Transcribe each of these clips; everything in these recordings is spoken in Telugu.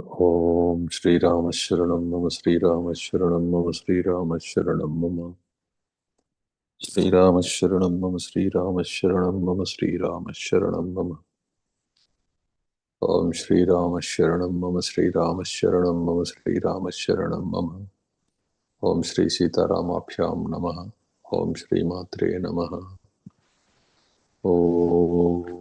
ॐ श्रीरामशरणं मम श्रीरामशरणं मम श्रीरामशरणं मम। श्रीरामशरणं मम श्रीरामशरणं मम श्रीरामशरणं मम। ॐ श्रीरामशरणं मम श्रीरामशरणं मम श्रीरामशरणं मम। ॐ श्रीसीतारामाभ्यां नमः। ॐ श्रीमात्रे नमः। ॐ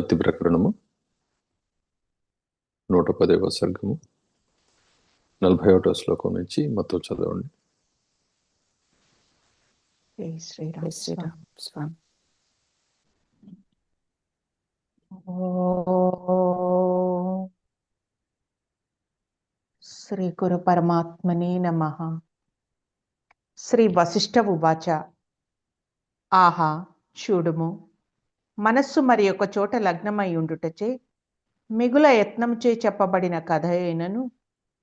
పత్తి ప్రకరణము. నూట పదవ సర్గము. నలభై ఒకటో శ్లోకం నుంచి మొత్తం చదవండి. శ్రీరామ్ శ్రీరామ్ స్వామి. శ్రీ గురు పరమాత్మనే నమ. శ్రీ వశిష్ఠ ఉవాచ. ఆహా చూడుము. మనస్సు మరి ఒక చోట లగ్నమై ఉండుటచే మిగుల యత్నంచే చెప్పబడిన కథ అయినను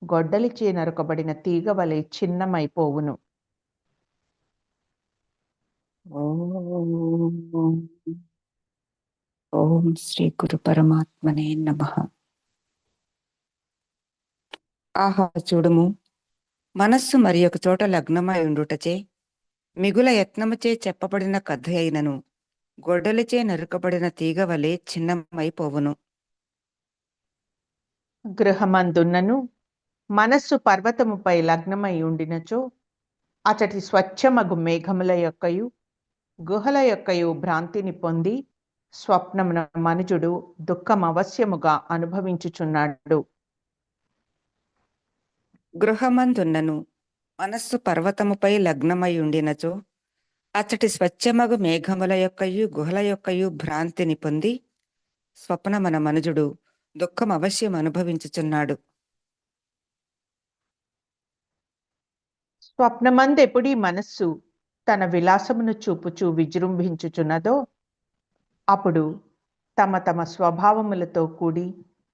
గొడ్డలిచే నరకబడిన తీగ వలె చిన్నమైపోవును. ఓం ఓం శ్రీ గురు పరమాత్మనే నమ. ఆహా చూడుము. మనస్సు మరి ఒక చోట లగ్నమై ఉండుటచే మిగుల యత్నముచే చెప్పబడిన కథ అయినను గొడ్డలిచే నరుకబడిన తీగ వలె చిన్నమైపోవును. గృహమందున్నను మనస్సు పర్వతముపై లగ్నమై ఉండినచో అచటి స్వచ్ఛమగు మేఘముల యొక్కయు గుహల యొక్కయు భ్రాంతిని పొంది స్వప్నమున మనుజుడు దుఃఖం అవశ్యముగా అనుభవించుచున్నాడు. గృహమందున్నను మనస్సు పర్వతముపై లగ్నమై ఉండినచో అచ్చటి స్వచ్ఛమగు మేఘముల యొక్కయు గుహల యొక్కయు భ్రాంతిని పొంది స్వప్నమన మనుజుడు దుఃఖం అవశ్యం అనుభవించుచున్నాడు. స్వప్నమందెప్పుడీ మనస్సు తన విలాసమును చూపుచూ విజృంభించుచున్నదో అప్పుడు తమ తమ స్వభావములతో కూడి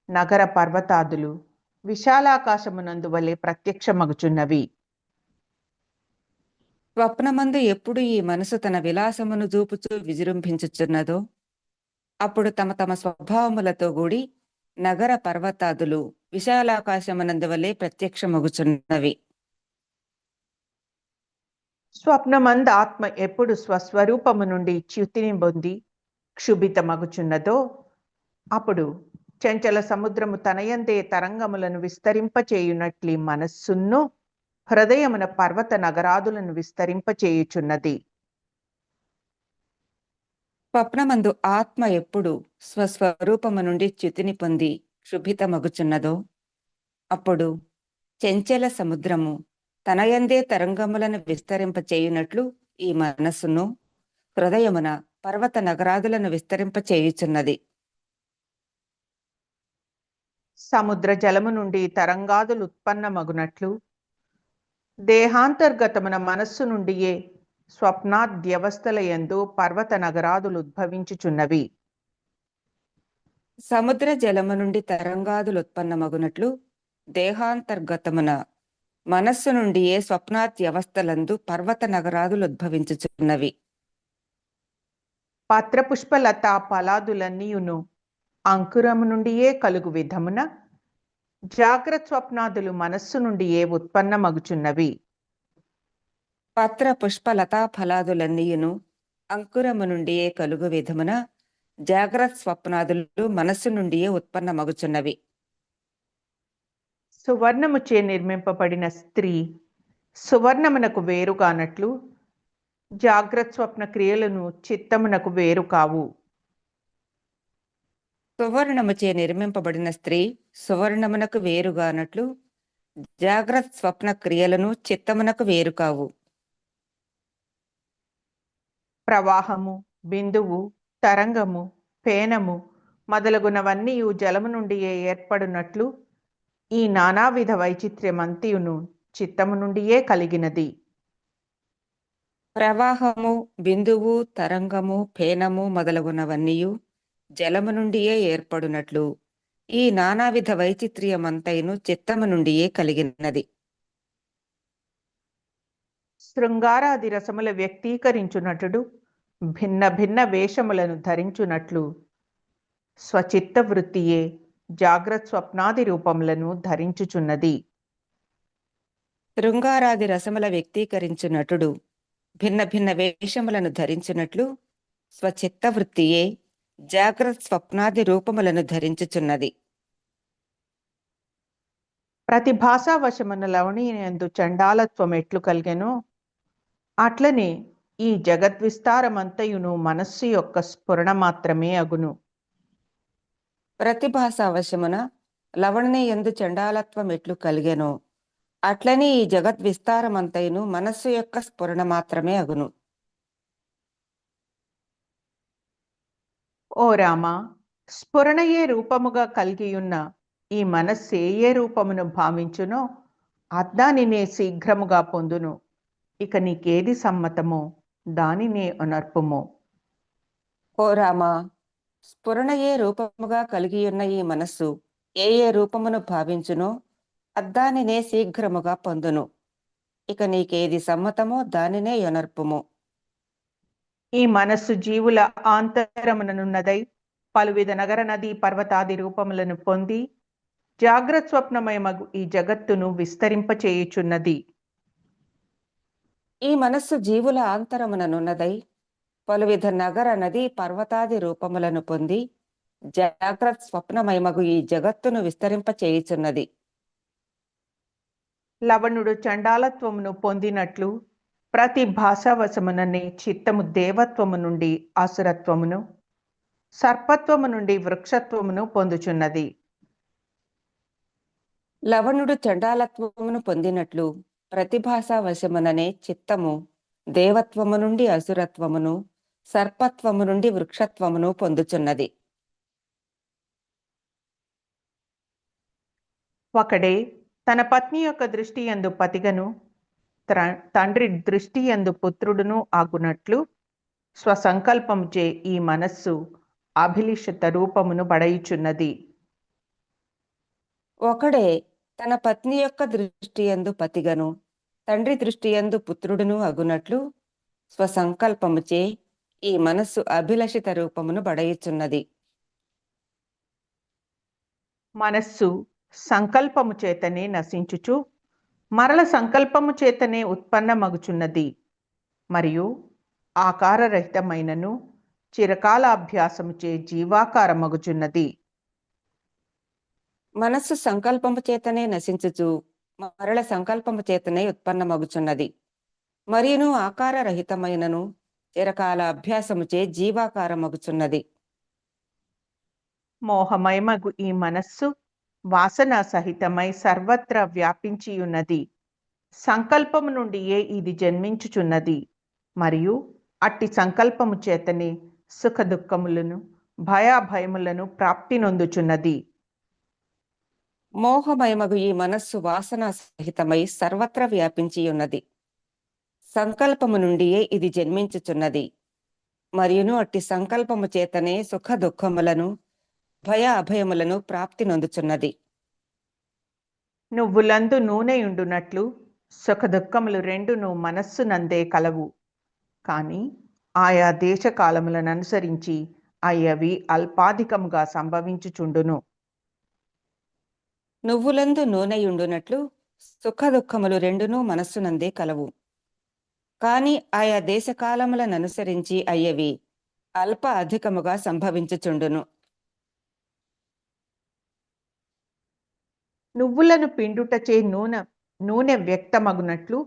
నగర పర్వతాదులు విశాలాకాశమునందు వలె ప్రత్యక్షమగుచున్నవి. స్వప్నమందు ఎప్పుడు ఈ మనసు తన విలాసమును చూపుచూ విజృంభించుచున్నదో అప్పుడు తమ తమ స్వభావములతో కూడి నగర పర్వతాదులు విశాలాకాశమునందువలే ప్రత్యక్షమగుచున్నవి. స్వప్నమంద ఆత్మ ఎప్పుడు స్వస్వరూపము నుండి చ్యుతిని పొంది క్షుభితమగుచున్నదో అప్పుడు చంచల సముద్రము తనయందే తరంగములను విస్తరింపచేయునట్లి మనస్సును హృదయమున పర్వత నగరాదులను విస్తరింపచేయుచున్నది. స్వప్నమందు ఆత్మ ఎప్పుడు స్వస్వరూపము నుండి చ్యుతిని పొంది క్షుభితమగుచున్నదో అప్పుడు చెంచల సముద్రము తనయందే తరంగములను విస్తరింపచేయునట్లు ఈ మనస్సును హృదయమున పర్వత నగరాదులను విస్తరింపచేయుచున్నది. సముద్ర జలము నుండి తరంగాదులు ఉత్పన్నమగునట్లు దేహాంతర్గతమున మనస్సు నుండియే స్వప్నాద్యవస్థల యందు పర్వత నగరాదులు ఉద్భవించుచున్నవి. సముద్ర జలము నుండి తరంగాదులు ఉత్పన్నమగునట్లు దేహాంతర్గతమున మనస్సు నుండి ఏ స్వప్నాత్యవస్థలందు పర్వత నగరాదులు ఉద్భవించుచున్నవి. పత్రపుష్పలత ఫలాదులన్నీయును అంకురము నుండియే కలుగు విధమున జాగ్రత్త స్వప్నాదులు మనస్సు నుండియే ఉత్పన్నమగుచున్నవి? పత్ర పుష్ప లతా ఫలాదులన్నీయును అంకురము నుండియే కలుగు విధమున జాగ్రత్త స్వప్నాదులు మనస్సు నుండియే ఉత్పన్నమగుచున్నవి? సువర్ణముచే నిర్మింపబడిన స్త్రీ సువర్ణమునకు వేరుగానట్లు జాగ్రత్త స్వప్న క్రియలను చిత్తమునకు వేరు కావు. సువర్ణముచే నిర్మింపబడిన స్త్రీ సువర్ణమునకు వేరుగానట్లు జాగ్రత్త స్వప్న క్రియలను చిత్తమునకు వేరు కావు. ప్రవాహము బిందువు తరంగము పేనము మొదలగునవన్నీ జలము నుండియే ఏర్పడినట్లు ఈ నానావిధ వైచిత్ర్యమంతియును చిత్తము నుండియే కలిగినది. ప్రవాహము బిందువు తరంగము ఫేనము మొదలగునవన్నీయు జలము నుండియే ఏర్పడునట్లు. ఈ నానావిధ వైచిత్ర్యమంతైను చిత్తము నుండియే కలిగినది. శృంగారాది రసముల వ్యక్తీకరించునటుడు భిన్న భిన్న వేషములను ధరించునట్లు. స్వచిత్త వృత్తియే జాగ్రత్త స్వప్నాది రూపములను ధరించుచున్నది. శృంగారాది రసముల వ్యక్తీకరించు నటుడు భిన్న భిన్న వేషములను ధరించినట్లు స్వచిత్త వృత్తియే జాగ్రత్త స్వప్నాది రూపములను ధరించుచున్నది. ప్రతి భాషా వశమున లవణీయందు చండాలత్వం ఎట్లు కలిగెనో. అట్లనే ఈ జగద్విస్తారమంతయును మనస్సు యొక్క స్ఫురణ మాత్రమే అగును. వశమున లవణనే ఎందు చండాలత్వం ఎట్లు కలిగెనో. అట్లనే ఈ జగత్ విస్తారమంతైను మనస్సు యొక్క స్ఫురణ మాత్రమే అగును. ఓ రామ స్ఫురణయే రూపముగా కలిగియున్న ఈ మనస్సు ఏ రూపమును భావించునో అద్దానినే శీఘ్రముగా పొందును. ఇక నీకేది సమ్మతమో దానినే అనర్పుము. ఓ రామ స్ఫురణయే రూపముగా కలిగియున్న ఈ మనస్సు ఏ ఏ రూపమును భావించునో అద్దానినే శీఘ్రముగా పొందును. ఇక నీకేది సమ్మతమో దానినే యొనర్పుము ఈ మనస్సు జీవుల ఆంతరముననున్నదై పలువిధ నగర నదీ పర్వతాది రూపములను పొంది జాగ్రత్త స్వప్నమయమగు ఈ జగత్తును విస్తరింపచేయుచున్నది. ఈ మనస్సు జీవుల ఆంతరముననున్నదై పలువిధ నగర నదీ పర్వతాది రూపములను పొంది జాగ్రత్త స్వప్నమయమగు ఈ జగత్తును విస్తరింప చేయుచున్నది లవణుడు చండాలత్వమును పొందినట్లు ప్రతి భాషావశముననే చిత్తము దేవత్వము నుండి అసురత్వమును సర్పత్వము నుండి వృక్షత్వమును పొందుచున్నది. లవణుడు చండాలత్వమును పొందినట్లు ప్రతిభాషా వశముననే చిత్తము దేవత్వము నుండి అసురత్వమును సర్పత్వము నుండి వృక్షత్వమును పొందుచున్నది. ఒకడే తన పత్ని యొక్క దృష్టి యందు పతిగను తండ్రి దృష్టి యందు పుత్రుడును ఆగునట్లు స్వసంకల్పముచే ఈ మనస్సు అభిలిషిత రూపమును బడయుచున్నది ఒకడే తన పత్ని యొక్క దృష్టి యందు పతిగను తండ్రి దృష్టి యందు పుత్రుడును అగునట్లు స్వసంకల్పముచే ఈ మనస్సు అభిలషిత రూపమును బడయుచున్నది మనస్సు సంకల్పము చేతనే నశించుచు మరల సంకల్పము చేతనే ఉత్పన్నమగుచున్నది. మరియు ఆకారరహితమైనను చిరకాల అభ్యాసముచే జీవాకారమగుచున్నది. మనస్సు సంకల్పము చేతనే నశించుచు మరల సంకల్పము చేతనే ఉత్పన్నమగుచున్నది. మరియును ఆకార రహితమైనను చిరకాల అభ్యాసముచే జీవాకారమగుచున్నది. మోహమయమగు ఈ మనస్సు వాసన సహితమై సర్వత్రా వ్యాపించియున్నది. సంకల్పము నుండియే ఇది జన్మించుచున్నది. మరియు అట్టి సంకల్పము చేతనే సుఖ దుఃఖములను భయాభయములను ప్రాప్తి నొందుచున్నది. మోహమయమగు ఈ మనస్సు వాసన సహితమై సర్వత్ర వ్యాపించి ఉన్నది సంకల్పము నుండియే ఇది జన్మించుచున్నది. మరియును అట్టి సంకల్పము చేతనే సుఖ దుఃఖములను భయ అభయములను ప్రాప్తి నొందుచున్నది. నువ్వులందు నూనెయుండునట్లు సుఖ దుఃఖములు రెండును మనస్సునందే కలవు. కానీ ఆయా దేశకాలములను అనుసరించి అయ్యవి అల్పాధికముగా సంభవించుచుండును. నువ్వులందు నూనెయుండునట్లు సుఖ దుఃఖములు రెండునూ మనస్సునందే కలవు. కాని ఆయా దేశకాలములను అనుసరించి అయ్యవి అల్ప అధికముగా సంభవించుచుండును. నువ్వులను పిండుటచే నూనె నూనె వ్యక్తమగునట్లు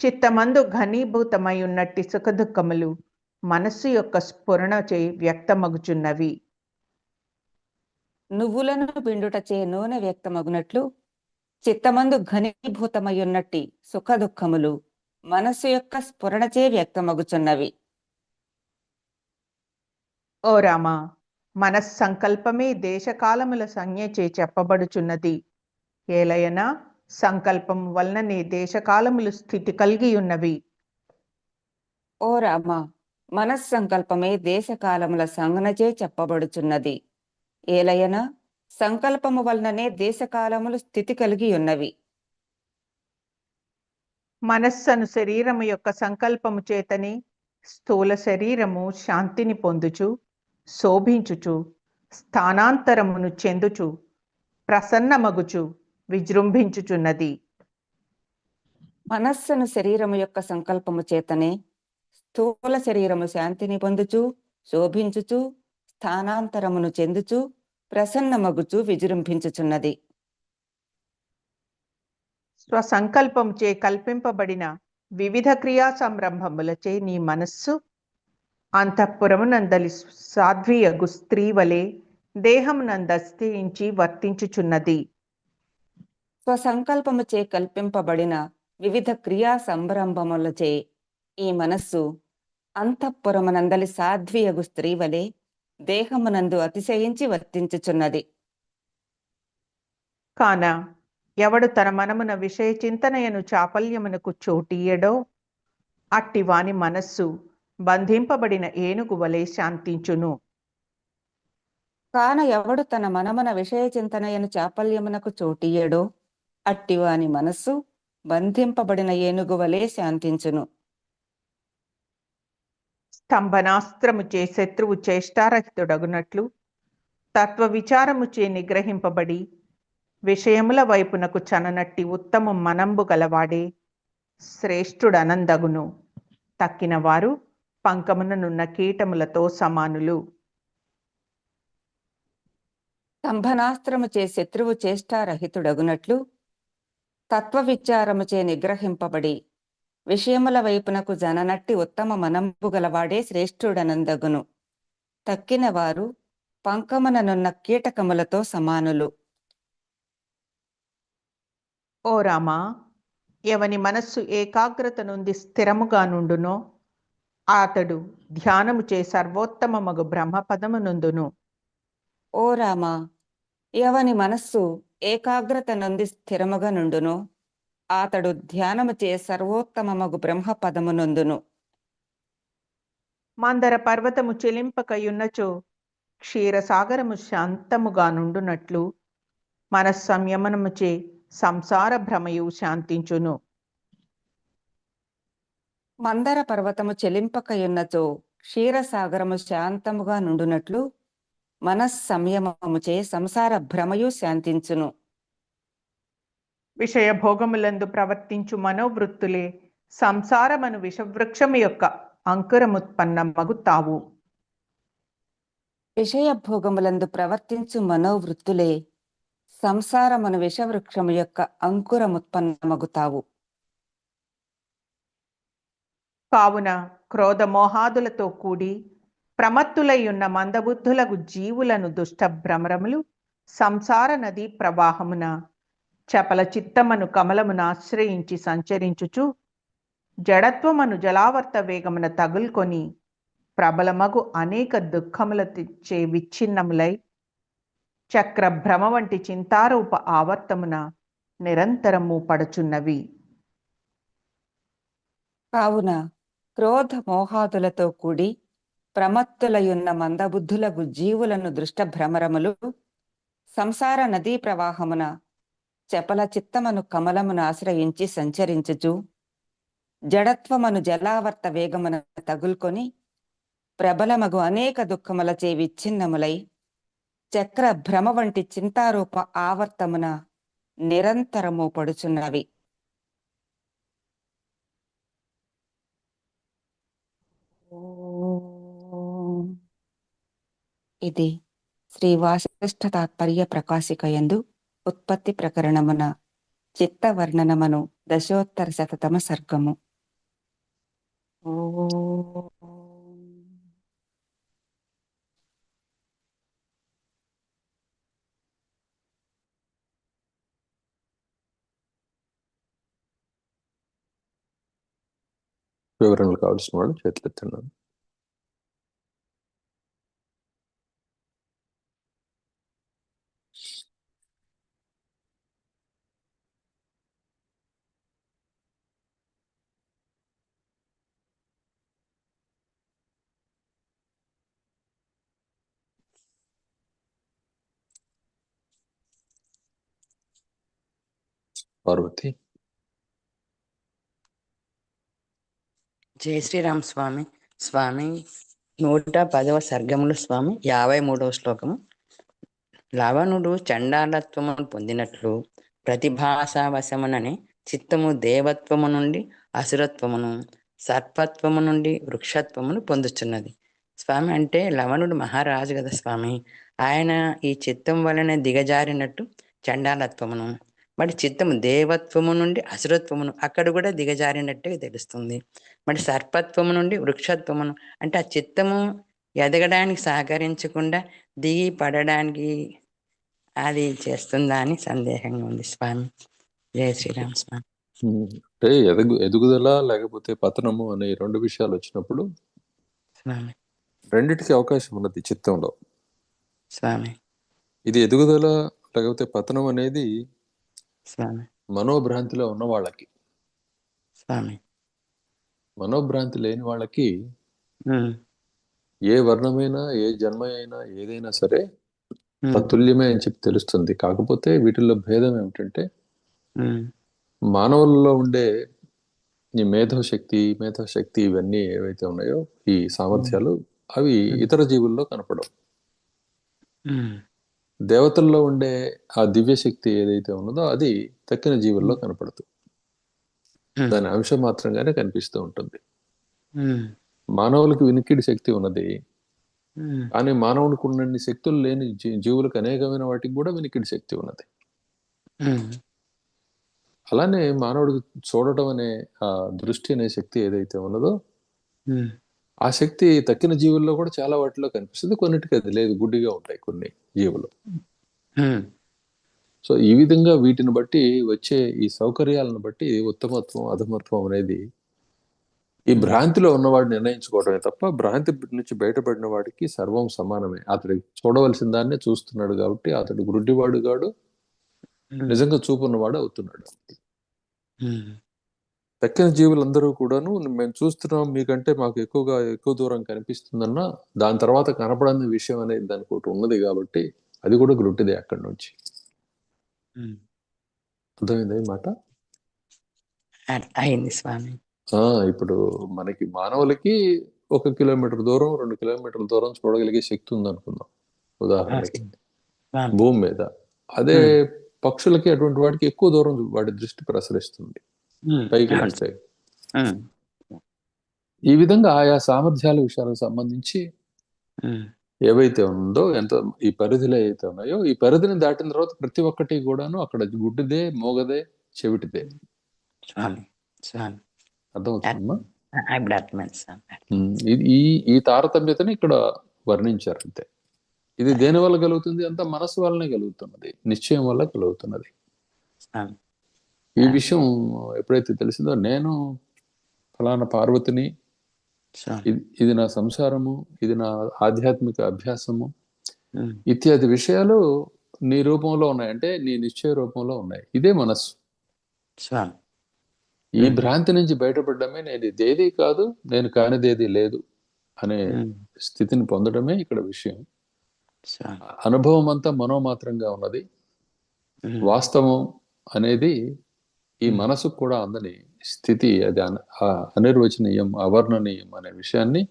చిత్తమందు ఘనీభూతమై ఉన్నట్టి సుఖదుఖములు మనస్సు యొక్క స్ఫురణచే వ్యక్తమగుచున్నవి. నువ్వులను పిండుటచే నూనె వ్యక్తమగునట్లు చిత్తమందు ఘనీభూతమయ్యున్నట్టి సుఖ దుఃఖములు మనస్సు యొక్క స్ఫురణచే వ్యక్తమగుచున్నవి. ఓ రామ మనస్సంకల్పమే దేశకాలముల సంజ్ఞచే చెప్పబడుచున్నది. ఏలయన సంకల్పం వలననే దేశకాలములు స్థితి కలిగి ఉన్నవి ఓ రామ మనస్సంకల్పమే దేశకాలముల సంగనచే చెప్పబడుచున్నది. ఏలయన సంకల్పము వలననే దేశకాలములు స్థితి కలిగి ఉన్నవి మనస్సను శరీరము యొక్క సంకల్పము చేతనే స్థూల శరీరము శాంతిని పొందుచు శోభించుచు స్థానాంతరమును చెందుచు ప్రసన్నమగుచు విజృంభించుచున్నది. మనస్సును శరీరము యొక్క సంకల్పము చేతనే స్థూల శరీరము శాంతిని పొందుచు శోభించుచు స్థానాంతరమును చెందుచు ప్రసన్నమగుచు విజృంభించుచున్నది. స్వసంకల్పముచే కల్పింపబడిన వివిధ క్రియా సంరంభములచే నీ మనస్సు అంతఃపురమునందలి సాధ్వియగు స్త్రీ వలె దేహమునందస్థించి వర్తించుచున్నది. స్వసంకల్పముచే కల్పింపబడిన వివిధ క్రియా సంరంభములచే ఈ మనస్సు అంతఃపురమునందలి సాధ్వియగు స్త్రీ వలె దేహమునందు అతిశయించి వర్తించుచున్నది. కాన ఎవడు తన మనమున విషయ చింతనయను చాపల్యమునకు చోటీయడో అట్టి వాని మనస్సు బంధింపబడిన ఏనుగు వలె శాంతించును. కాన ఎవడు తన మనమన విషయ చింతనయను చాపల్యమునకు చోటియ్యడో అట్టివాని మనస్సు బంధింపబడిన ఏనుగు వలె శాంతించును స్తంభనాస్త్రముచే శత్రువు చేష్టారహితుడగునట్లు తత్వ విచారముచే నిగ్రహింపబడి విషయముల వైపునకు చననట్టి ఉత్తమ మనంబు గలవాడే శ్రేష్ఠుడనందగును. తక్కిన వారు పంకముననున్న కీటములతో సమానులు. స్తంభనాస్త్రముచే శత్రువు చేష్టారహితుడగునట్లు తత్వ విచారముచే నిగ్రహింపబడి విషయముల వైపునకు జననట్టి ఉత్తమ మనంబు గలవాడే శ్రేష్ఠుడనందగును. తక్కిన వారు పంకముననున్న కీటకములతో సమానులు. ఓ రామా ఎవని మనస్సు ఏకాగ్రత నుండి స్థిరముగా నుండునో అతడు ధ్యానముచే సర్వోత్తమమగు బ్రహ్మపదమునందును. ఓ రామా ఎవని మనస్సు ఏకాగ్రత నుండి స్థిరముగా నుండును. అతడు ధ్యానముచే సర్వోత్తమమగు బ్రహ్మ పదమునందును మందర పర్వతము చెలింపకయున్నచో క్షీరసాగరము శాంతముగా నుండునట్లు మన సంయమనముచే సంసార భ్రమయు శాంతించును. మందర పర్వతము చెలింపకయున్నచో క్షీరసాగరము శాంతముగా నుండునట్లు మనస్సంయమముచే సంసార భ్రమయు శాంతించును. విషయ భోగములందు ప్రవర్తించు మనోవృత్తులే సంసారమను విషవృక్షము యొక్క అంకురముత్పన్నమగు తావు విషయ భోగములందు ప్రవర్తించు మనోవృత్తులే సంసారమును విషవృక్షము యొక్క అంకురముత్పన్నమగుతావు. కావున క్రోధమోహాదులతో కూడి ప్రమత్తులైయున్న మందబుద్ధులకు జీవులను దుష్ట భ్రమరములు సంసార నదీ ప్రవాహమున చపల చిత్తమను కమలమున ఆశ్రయించి సంచరించుచు జడత్వమను జలావర్త వేగమున తగులుకొని ప్రబలమగు అనేక దుఃఖముల తెచ్చే విచ్ఛిన్నములై చక్ర భ్రమ వంటి చింతారూప ఆవర్తమున నిరంతరము పడుచున్నవి. కావున క్రోధ మోహాదులతో కూడి ప్రమత్తులయున్న మందబుద్ధులకు జీవులను దృష్ట భ్రమరములు సంసార నదీ ప్రవాహమున చపల చిత్తమను కమలమును ఆశ్రయించి సంచరించుచు జడత్వమను జలావర్త వేగమున తగులుకొని ప్రబలమగు అనేక దుఃఖములచే విచ్ఛిన్నములై చక్ర భ్రమ వంటి చింతారూప ఆవర్తమున నిరంతరము పడుచున్నవి. ఇది శ్రీ వాసిష్ఠ తాత్పర్య ప్రకాశికయందు ఉత్పత్తి ప్రకరణమున చిత్త వర్ణనమను దశోత్తర శతతమ సర్గము ఓం. వివరణలు కావాల్సిన వాళ్ళు చేతులు పార్వతి. జై శ్రీరామ్ స్వామి. స్వామి నూట పదవ సర్గములు స్వామి యాభై మూడవ శ్లోకము. లవణుడు చండాలత్వమును పొందినట్లు ప్రతిభాసావశమునని చిత్తము దేవత్వము నుండి అసురత్వమును సర్పత్వము నుండి వృక్షత్వమును పొందుచున్నది. స్వామి అంటే లవణుడు మహారాజు కదా స్వామి. ఆయన ఈ చిత్తం వలన దిగజారినట్టు చండాలత్వమును మరి చిత్తము దేవత్వము నుండి అసురత్వమును అక్కడ కూడా దిగజారినట్టుగా తెలుస్తుంది. మరి సర్పత్వము నుండి వృక్షత్వమును అంటే ఆ చిత్తము ఎదగడానికి సహకరించకుండా దిగి పడడానికి అది చేస్తుందా అని సందేహంగా ఉంది స్వామి. జయ శ్రీరామ్ స్వామి. అంటే ఎదుగు ఎదుగుదల లేకపోతే పతనము అనే రెండు విషయాలు వచ్చినప్పుడు స్వామి. రెండిటికి అవకాశం ఉన్నది చిత్తంలో. స్వామి. ఇది ఎదుగుదల లేకపోతే పతనం అనేది స్వామి. మనోభ్రాంతిలో ఉన్న వాళ్ళకి. స్వామి. మనోభ్రాంతి లేని వాళ్ళకి ఏ వర్ణమైనా ఏ జన్మ అయినా ఏదైనా సరే ఉమ్, తత్తుల్యమే అని చెప్పి తెలుస్తుంది. కాకపోతే వీటిల్లో భేదం ఏమిటంటే మానవుల్లో ఉండే ఈ మేధోశక్తి మేధోశక్తి ఇవన్నీ ఏవైతే ఉన్నాయో ఈ సామర్థ్యాలు అవి ఇతర జీవుల్లో కనపడవు. దేవతల్లో ఉండే ఆ దివ్య శక్తి ఏదైతే ఉన్నదో అది తక్కిన జీవుల్లో కనపడుతుంది దాని అంశం మాత్రంగానే కనిపిస్తూ ఉంటుంది. మానవులకు వినికిడి శక్తి ఉన్నది. కానీ మానవునికి ఉన్నన్ని శక్తులు లేని జీవులకు అనేకమైన వాటికి కూడా వినికిడి శక్తి ఉన్నది. అలానే మానవుడికి చూడటం అనే ఆ దృష్టి అనే శక్తి ఏదైతే ఉన్నదో ఆ శక్తి తక్కిన జీవుల్లో కూడా చాలా వాటిలో కనిపిస్తుంది. కొన్నిటికి అది లేదు గుడ్డిగా ఉంటాయి కొన్ని. జీవులు. సో ఈ విధంగా వీటిని బట్టి వచ్చే ఈ సౌకర్యాలను బట్టి ఉత్తమత్వం అధమత్వం అనేది ఈ భ్రాంతిలో ఉన్నవాడు నిర్ణయించుకోవడమే తప్ప భ్రాంతి నుంచి బయటపడిన వాడికి సర్వం సమానమే. అతడికి చూడవలసిన దాన్నే చూస్తున్నాడు కాబట్టి అతడు గుడ్డివాడు కాడు. నిజంగా చూపున్నవాడు అవుతున్నాడు. తక్కిన జీవులందరూ కూడాను మేము చూస్తున్నాం మీకంటే మాకు ఎక్కువగా ఎక్కువ దూరం కనిపిస్తుందన్న దాని తర్వాత కనపడని విషయం అనేది దానికి ఒకటి ఉన్నది కాబట్టి అది కూడా గ్రుడ్డిదే అక్కడి నుంచి. అర్థమైంది మాట? అయింది స్వామి. ఆ ఇప్పుడు మనకి మానవులకి ఒక కిలోమీటర్ దూరం రెండు కిలోమీటర్ల దూరం చూడగలిగే శక్తి ఉంది అనుకుందాం ఉదాహరణకి భూమి మీద. అదే పక్షులకి అటువంటి వాటికి ఎక్కువ దూరం వాటి దృష్టి ప్రసరిస్తుంది. పైకి ఈ విధంగా ఆయా సామర్థ్యాల విషయాలకు సంబంధించి ఏవైతే ఉందో ఎంత ఈ పరిధిలో అయితే ఉన్నాయో ఈ పరిధిని దాటిన తర్వాత ప్రతి ఒక్కటి కూడాను అక్కడ గుడ్డిదే మోగదే చెవిటిదే. అర్థమవుతుందమ్మా? ఈ ఈ తారతమ్యతని ఇక్కడ వర్ణించారు అంతే. ఇది దేని వల్ల కలుగుతుంది? అంత మనసు వల్లనే కలుగుతున్నది. నిశ్చయం వల్ల కలుగుతున్నది. ఈ విషయం ఎప్పుడైతే తెలిసిందో నేను ఫలానా పార్వతిని ఇది నా సంసారము ఇది నా ఆధ్యాత్మిక అభ్యాసము ఉమ్, ఇత్యాది విషయాలు నీ రూపంలో ఉన్నాయి. అంటే నీ నిశ్చయ రూపంలో ఉన్నాయి. ఇదే మనస్సు. ఈ భ్రాంతి నుంచి బయటపడడమే నేను ఇదేది కాదు నేను కానిదేది లేదు అనే ఉమ్, స్థితిని పొందడమే ఇక్కడ విషయం. అనుభవం అంతా మనోమాత్రంగా ఉన్నది. వాస్తవం అనేది ఈ మనసుకు కూడా అందని స్థితి అది అనిర్వచనీయం అవర్ణనీయం అనే విషయాన్ని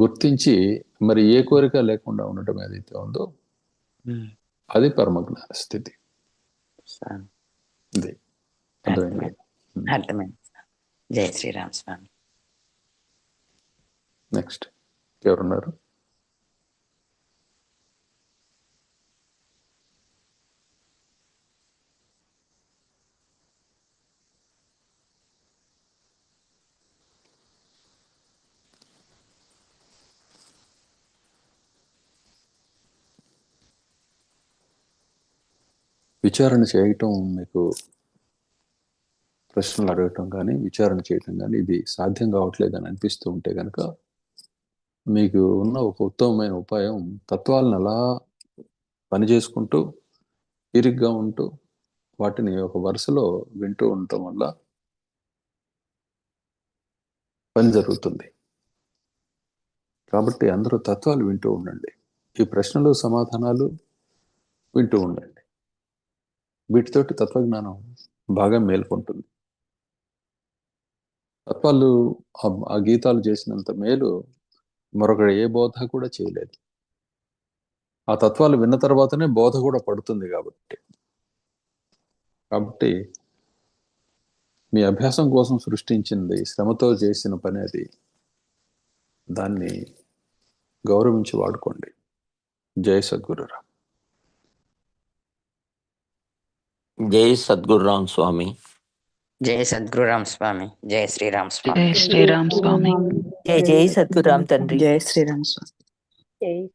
గుర్తించి మరి ఏ కోరిక లేకుండా ఉండటం ఏదైతే ఉందో అది పరమజ్ఞాన స్థితి. ఇది. అర్థమైంది? జై శ్రీరామ్ స్వామి. నెక్స్ట్ ఎవరున్నారు? విచారణ చేయటం మీకు ప్రశ్నలు అడగటం కానీ విచారణ చేయటం కానీ ఇది సాధ్యం కావట్లేదు అని అనిపిస్తూ ఉంటే కనుక మీకు ఉన్న ఒక ఉత్తమమైన ఉపాయం తత్వాలను అలా పని చేసుకుంటూ ఉంటూ వాటిని ఒక వరుసలో వింటూ ఉండటం వల్ల పని జరుగుతుంది. కాబట్టి అందరూ తత్వాలు వింటూ ఉండండి. ఈ ప్రశ్నలు సమాధానాలు వింటూ ఉండండి. వీటితోటి తత్వజ్ఞానం బాగా మేల్కొంటుంది. తత్వాలు ఆ- గీతాలు చేసినంత మేలు మరొక ఏ బోధ కూడా చేయలేదు. ఆ తత్వాలు విన్న తర్వాతనే బోధ కూడా పడుతుంది కాబట్టి. కాబట్టి మీ అభ్యాసం కోసం సృష్టించింది శ్రమతో చేసిన పని అది. దాన్ని గౌరవించి వాడుకోండి. జయ సద్గురురా జై సద్గురురామ్ స్వామి. జై సద్గురురామ్ స్వామి. జై శ్రీరామ్ స్వామి. జై శ్రీరామ్ స్వామి. జై జై సద్గురామ్ తండ్రి జై శ్రీరామ్ స్వామి. జై